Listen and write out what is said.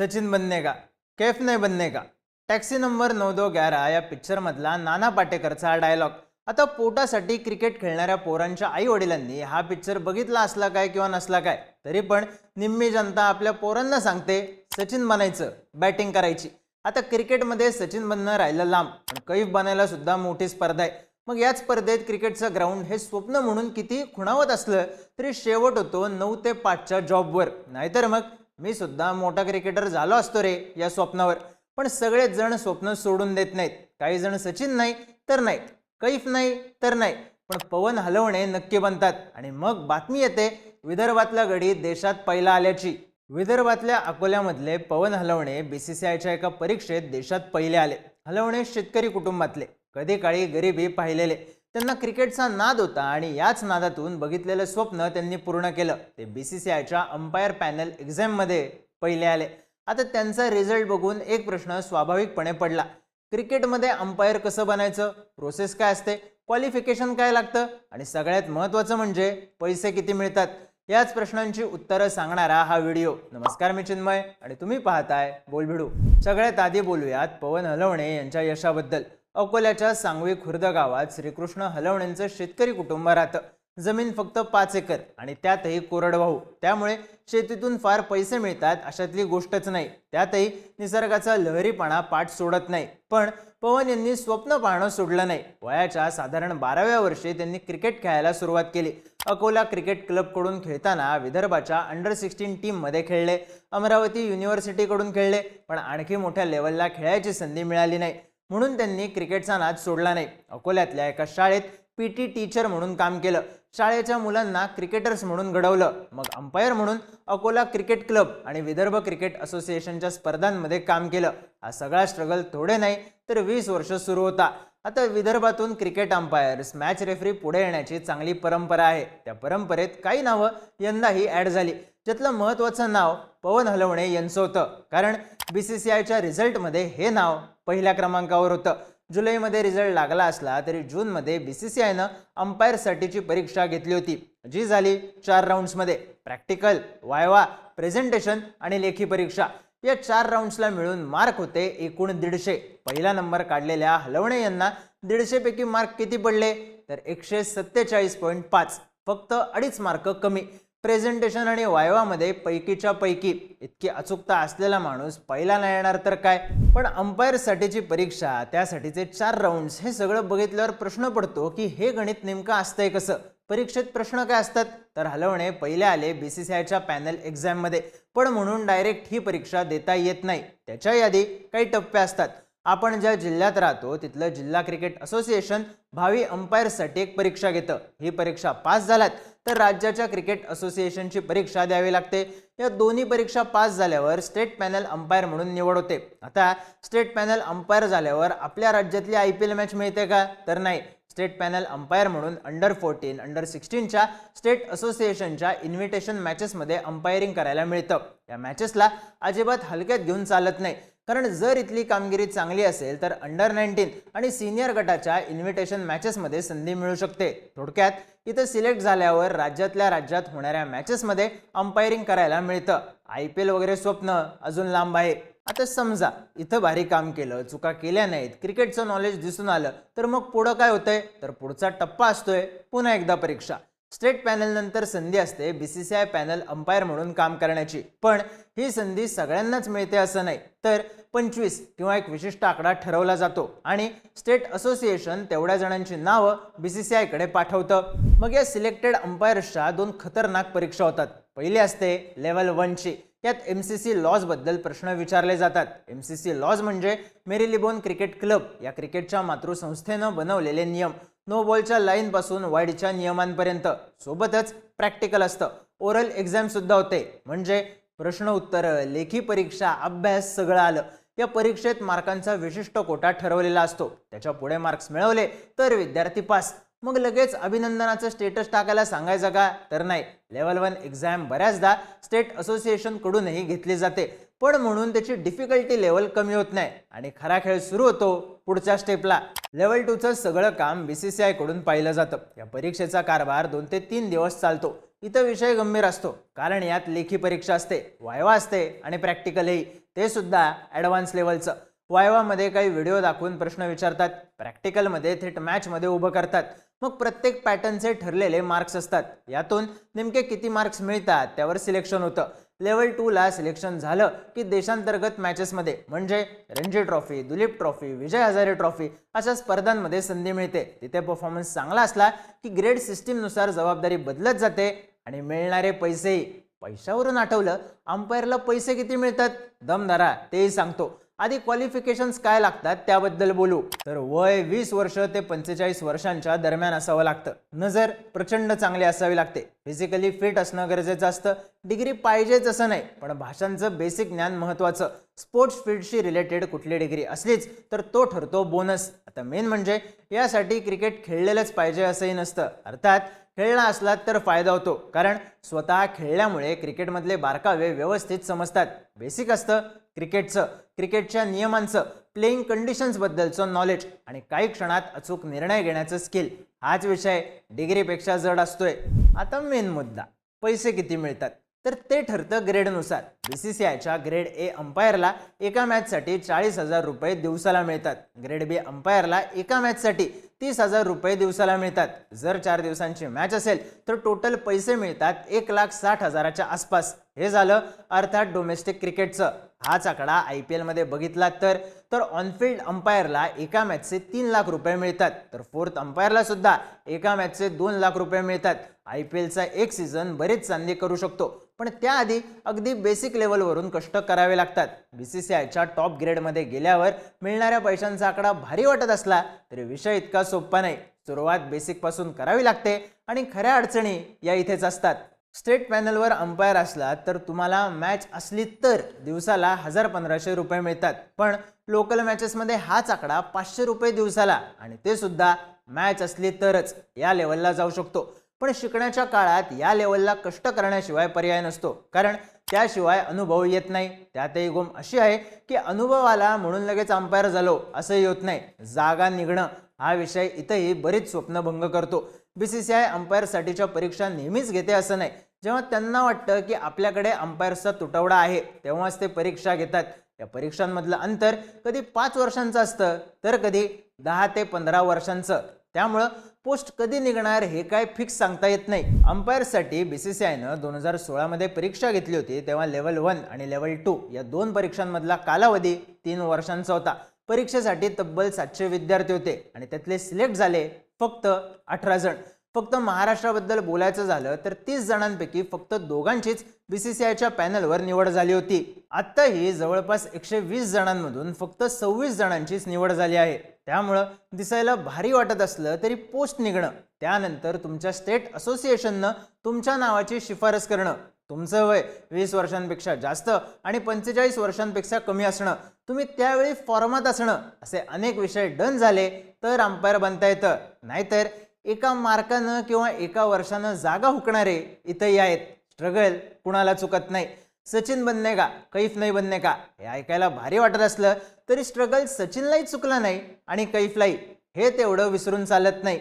सचिन बनने का कैफ नाही बनने का टॅक्सी नंबर नऊ दो ग्यारा या पिक्चरमधला नाना पाटेकरचा हा डायलॉग. आता पोटासाठी क्रिकेट खेळणाऱ्या पोरांच्या आई वडिलांनी हा पिक्चर बघितला असला काय किंवा नसला काय तरी पण निम्मी जनता आपल्या पोरांना सांगते सचिन बनायचं बॅटिंग करायची. आता क्रिकेटमध्ये सचिन बनणं राहिलं लांब पण कैफ बनायला सुद्धा मोठी स्पर्धा आहे. मग याच स्पर्धेत क्रिकेटचं ग्राउंड हे स्वप्न म्हणून किती खुणावत असलं तरी शेवट होतो नऊ ते पाचच्या जॉबवर नाहीतर मग मी सुद्धा मोठा क्रिकेटर झालो असतो रे या स्वप्नावर. पण सगळेच जण स्वप्न सोडून देत नाहीत. काही जण सचिन नाही तर नाहीत. कैफ नाही तर नाही. पण पवन हलवणे नक्की बनतात. आणि मग बातमी येते विदर्भातला गडी देशात पहिला आल्याची. विदर्भातल्या अकोल्यामधले पवन हलवणे बीसीसीआयच्या एका परीक्षेत देशात पहिले आले. हलवणे शेतकरी कुटुंबातले. कधी काळी गरिबी पाहिलेले. त्यांना क्रिकेटचा नाद होता आणि याच नादातून बघितलेलं स्वप्न त्यांनी पूर्ण केलं. ते बी सी सी आयच्या अंपायर पॅनल एक्झाममध्ये पहिले आले. आता त्यांचा रिझल्ट बघून एक प्रश्न स्वाभाविकपणे पडला. क्रिकेटमध्ये अंपायर कसं बनायचं? प्रोसेस काय असते? क्वालिफिकेशन काय लागतं? आणि सगळ्यात महत्त्वाचं म्हणजे पैसे किती मिळतात? याच प्रश्नांची उत्तरं सांगणारा हा व्हिडिओ. नमस्कार मी चिन्मय आणि तुम्ही पाहताय बोलभिडू सगळ्यात आधी बोलूयात पवन हलवणे यांच्या यशाबद्दल. अकोल्याच्या सांगवी खुर्द गावात श्रीकृष्ण हलवण्यांचं शेतकरी कुटुंब राहतं. जमीन फक्त पाच एकर आणि त्यातही कोरडवाहू. त्यामुळे शेतीतून फार पैसे मिळतात अशातली गोष्टच नाही. त्यातही निसर्गाचा लहरीपणा पाठ सोडत नाही. पण पवन यांनी स्वप्न पाहणं सोडलं नाही. वयाच्या साधारण बाराव्या वर्षी त्यांनी क्रिकेट खेळायला सुरुवात केली. अकोला क्रिकेट क्लबकडून खेळताना विदर्भाच्या अंडर सिक्स्टीन टीममध्ये खेळले. अमरावती युनिव्हर्सिटीकडून खेळले. पण आणखी मोठ्या लेवलला खेळायची संधी मिळाली नाही. म्हणून त्यांनी क्रिकेटचा नाद सोडला नाही. अकोल्यातल्या एका शाळेत पी टी टीचर म्हणून काम केलं. शाळेच्या मुलांना क्रिकेटर्स म्हणून घडवलं. मग अंपायर म्हणून अकोला क्रिकेट क्लब आणि विदर्भ क्रिकेट असोसिएशनच्या स्पर्धांमध्ये काम केलं. हा सगळा स्ट्रगल थोडे नाही तर वीस वर्ष सुरू होता. आता विदर्भातून क्रिकेट अंपायर्स मॅच रेफरी पुढे येण्याची चांगली परंपरा आहे. त्या परंपरेत काही नावं यंदाही ॲड झाली. ज्यातलं महत्त्वाचं नाव पवन हलवणे यांचं होतं. कारण बी सी सी आयच्या रिझल्टमध्ये हे नाव पहिल्या क्रमांकावर होतं. जुलैमध्ये रिझल्ट लागला असला तरी जूनमध्ये बी सी सी आयनं अंपायरसाठीची परीक्षा घेतली होती. जी झाली चार राऊंड्समध्ये प्रॅक्टिकल वायवा प्रेझेंटेशन आणि लेखी परीक्षा. या चार राऊंड्सला मिळून मार्क होते एकूण दीडशे. पहिला नंबर काढलेल्या हलवणे यांना दीडशेपैकी मार्क किती पडले? तर एकशे सत्तेचाळीस पॉईंट पाच. फक्त अडीच मार्क कमी. प्रेझेंटेशन आणि वायवामध्ये पैकीच्या पैकी इतकी अचूकता असलेला माणूस पहिला नाही येणार तर काय? पण अंपायरसाठीची परीक्षा त्यासाठीचे चार राऊंड्स हे सगळं बघितल्यावर प्रश्न पडतो की हे गणित नेमकं असतंय कसं? परीक्षेत प्रश्न काय असतात? तर हलवणे पहिले आले बी सी सी आयच्या पॅनल एक्झाममध्ये पण म्हणून डायरेक्ट ही परीक्षा देता येत नाही. त्याच्या यादी काही टप्पे असतात. आपण ज्या जिल्ह्यात राहतो तिथलं जिल्हा क्रिकेट असोसिएशन भावी अंपायरसाठी एक परीक्षा घेतं. ही परीक्षा पास झाल्यात तर राज्याच्या क्रिकेट असोसिएशनची परीक्षा द्यावी लागते. या दोन्ही परीक्षा पास झाल्यावर स्टेट पॅनल अंपायर म्हणून निवड होते. आता स्टेट पॅनल अंपायर झाल्यावर आपल्या राज्यातली आय पी एल मॅच मिळते का? तर नाही. स्टेट पॅनल अंपायर म्हणून अंडर फोर्टीन अंडर सिक्स्टीनच्या स्टेट असोसिएशनच्या इन्व्हिटेशन मॅचेसमध्ये अंपायरिंग करायला मिळतं. या मॅचेसला अजिबात हलक्यात घेऊन चालत नाही. कारण जर इथली कामगिरी चांगली असेल तर अंडर नाईन्टीन आणि सिनियर गटाच्या इन्व्हिटेशन मॅचेसमध्ये संधी मिळू शकते. थोडक्यात इथं सिलेक्ट झाल्यावर राज्यातल्या राज्यात होणाऱ्या मॅचेसमध्ये अंपायरिंग करायला मिळतं. आय पी एल वगैरे स्वप्न अजून लांब आहे. आता समजा इथं भारी काम केलं चुका केल्या नाहीत क्रिकेटचं नॉलेज दिसून आलं तर मग पुढं काय होतंय? तर पुढचा टप्पा असतोय पुन्हा एकदा परीक्षा. स्टेट पॅनल नंतर संधी असते B C C I panel umpire म्हणून काम करण्याची. पण ही संधी सगळ्यांनाच मिळते असं नाही. तर पंचवीस किंवा एक विशिष्ट आकडा ठरवला जातो आणि स्टेट असोसिएशन तेवढ्या जणांची नावं बी सी सी आयकडे पाठवतं. मग या सिलेक्टेड अंपायर्सच्या दोन खतरनाक परीक्षा होतात. पहिली असते लेवल वनची. यात एम सी सी लॉजबद्दल प्रश्न विचारले जातात. एम सी सी लॉज म्हणजे मेरिलिबोन क्रिकेट क्लब या क्रिकेटच्या मातृसंस्थेनं बनवलेले नियम. नो बॉलच्या लाईनपासून वाईडच्या नियमांपर्यंत. सोबतच प्रॅक्टिकल असतं. ओरल एक्झामसुद्धा होते. म्हणजे प्रश्न उत्तरं लेखी परीक्षा अभ्यास सगळं आलं. या परीक्षेत मार्कांचा विशिष्ट कोटा ठरवलेला असतो. त्याच्या पुढे मार्क्स मिळवले तर विद्यार्थी पास मग लगेच अभिनंदनाचं स्टेटस टाकायला सांगायचं का? तर नाही. लेवल वन एक्झाम बऱ्याचदा स्टेट असोसिएशनकडूनही घेतली जाते. पण म्हणून त्याची डिफिकल्टी लेवल कमी होत नाही. आणि खरा खेळ सुरू होतो पुढच्या स्टेपला लेवल टूचं सगळं काम बी सी सी आयकडून पाहिलं जातं. या परीक्षेचा कारभार दोन ते तीन दिवस चालतो. इथं विषय गंभीर असतो. कारण यात लेखी परीक्षा असते वायवा असते आणि प्रॅक्टिकलही ते सुद्धा ॲडव्हान्स लेवलचं वायवामध्ये काही व्हिडिओ दाखवून प्रश्न विचारतात. प्रॅक्टिकलमध्ये थेट मॅचमध्ये उभं करतात. मग प्रत्येक पॅटर्नचे ठरलेले मार्क्स असतात. यातून नेमके किती मार्क्स मिळतात त्यावर सिलेक्शन होतं. लेवल टूला सिलेक्शन झालं की देशांतर्गत मॅचेसमध्ये म्हणजे Ranji trophy Duleep trophy Vijay Hazare trophy अशा स्पर्धांमध्ये संधी मिळते. तिथे परफॉर्मन्स चांगला असला की ग्रेड सिस्टीमनुसार जबाबदारी बदलत जाते आणि मिळणारे पैसेही पैशावरून आठवलं. अंपायरला पैसे किती मिळतात? दमदारा तेही सांगतो. आधी क्वालिफिकेशन्स काय लागतात त्याबद्दल बोलू. तर वय वीस वर्ष ते पंचेचाळीस वर्षांच्या दरम्यान असावं लागतं. नजर प्रचंड चांगली असावी लागते. फिजिकली फिट असणं गरजेचं असतं. डिग्री पाहिजेच असं नाही पण भाषांचं बेसिक ज्ञान महत्त्वाचं स्पोर्ट्स फील्डशी रिलेटेड कुठली डिग्री असलीच तर तो ठरतो बोनस आता मेन म्हणजे यासाठी क्रिकेट खेळलेलंच पाहिजे असंही नसतं. अर्थात खेळला असला तर फायदा होतो. कारण स्वतः खेळल्यामुळे क्रिकेटमधले बारकावे व्यवस्थित समजतात. बेसिक असतं क्रिकेटचं क्रिकेटच्या नियमांचं प्लेईंग कंडिशन्सबद्दलचं नॉलेज आणि काही क्षणात अचूक निर्णय घेण्याचं स्किल हाच विषय डिग्रीपेक्षा जड असतोय. आता मेन मुद्दा पैसे किती मिळतात? तर ते ठरतं ग्रेडनुसार बी सी सी आयच्या ग्रेड ए अंपायरला एका मॅचसाठी चाळीस हजार रुपये दिवसाला मिळतात. ग्रेड बी अंपायरला एका मॅचसाठी तीस हजार रुपये दिवसाला मिळतात. जर चार दिवसांची मॅच असेल तर टोटल पैसे मिळतात एक लाख साठ हजाराच्या आसपास. हे झालं अर्थात डोमेस्टिक क्रिकेटचं हाच आकडा आय पी एलमध्ये बघितला तर तर ऑनफिल्ड अंपायरला एका मॅचचे तीन लाख रुपये मिळतात. तर फोर्थ अंपायरला सुद्धा एका मॅचचे दोन लाख रुपये मिळतात. आय पी एलचा एक सीझन बरेच चांदी करू शकतो. पण त्याआधी अगदी बेसिक लेवलवरून कष्ट करावे लागतात. बी सी सी आयच्या टॉप ग्रेडमध्ये गेल्यावर मिळणाऱ्या पैशांचा आकडा भारी वाटत असला तरी विषय इतका सोपा नाही. सुरुवात बेसिकपासून करावी लागते आणि खऱ्या अडचणी या इथेच असतात. स्टेट पॅनलवर अंपायर असला तर तुम्हाला मॅच असली तर दिवसाला हजार पंधराशे रुपये मिळतात. पण लोकल मॅचेसमध्ये हाच आकडा पाचशे रुपये दिवसाला आणि ते सुद्धा मॅच असली तरच या लेवलला जाऊ शकतो. पण शिकण्याच्या काळात या लेवलला कष्ट करण्याशिवाय पर्याय नसतो. कारण त्याशिवाय अनुभव येत नाही. त्यातही गोम अशी आहे की अनुभव आला म्हणून लगेच अंपायर झालो असंही होत नाही. जागा निघणं हा विषय इथंही बरीच स्वप्नभंग करतो. बी सी सी आय अंपायरसाठीच्या परीक्षा नेहमीच घेते असं नाही. जेव्हा त्यांना वाटतं की आपल्याकडे अंपायर्सचा तुटवडा आहे तेव्हाच ते परीक्षा घेतात. या परीक्षांमधलं अंतर कधी पाच वर्षांचं असतं तर कधी दहा ते पंधरा वर्षांचं. त्यामुळं पोस्ट कधी निघणार हे काय फिक्स सांगता येत नाही. अंपायरसाठी बी सी सी आयनं दोन हजार सोळामध्ये परीक्षा घेतली होती तेव्हा लेवल वन आणि लेवल टू या दोन परीक्षांमधला कालावधी तीन वर्षांचा होता. परीक्षेसाठी तब्बल सातशे विद्यार्थी होते आणि त्यातले सिलेक्ट झाले फक्त अठरा जण. फक्त महाराष्ट्राबद्दल बोलायचं झालं तर तीस जणांपैकी फक्त दोघांचीच बी सी सी आयच्या पॅनलवर निवड झाली होती. आत्ताही जवळपास एकशे वीस जणांमधून फक्त सव्वीस जणांचीच निवड झाली आहे. त्यामुळं दिसायला भारी वाटत असलं तरी पोस्ट निघणं त्यानंतर तुमच्या स्टेट असोसिएशननं तुमच्या नावाची शिफारस करणं तुमचं वय वीस वर्षांपेक्षा जास्त आणि पंचेचाळीस वर्षांपेक्षा कमी असणं तुम्ही त्यावेळी फॉर्मात असणं असे अनेक विषय डन झाले तर अंपायर बनता येतं. नाहीतर एका मार्कानं किंवा एका वर्षानं जागा हुकणारे इथंही आहेत. स्ट्रगल कुणाला चुकत नाही. सचिन बनणे का? कैफ नाही बनणे का? हे ऐकायला भारी वाटत असलं तरी स्ट्रगल सचिनलाही चुकला नाही आणि कैफलाही. हे तेवढं विसरून चालत नाही.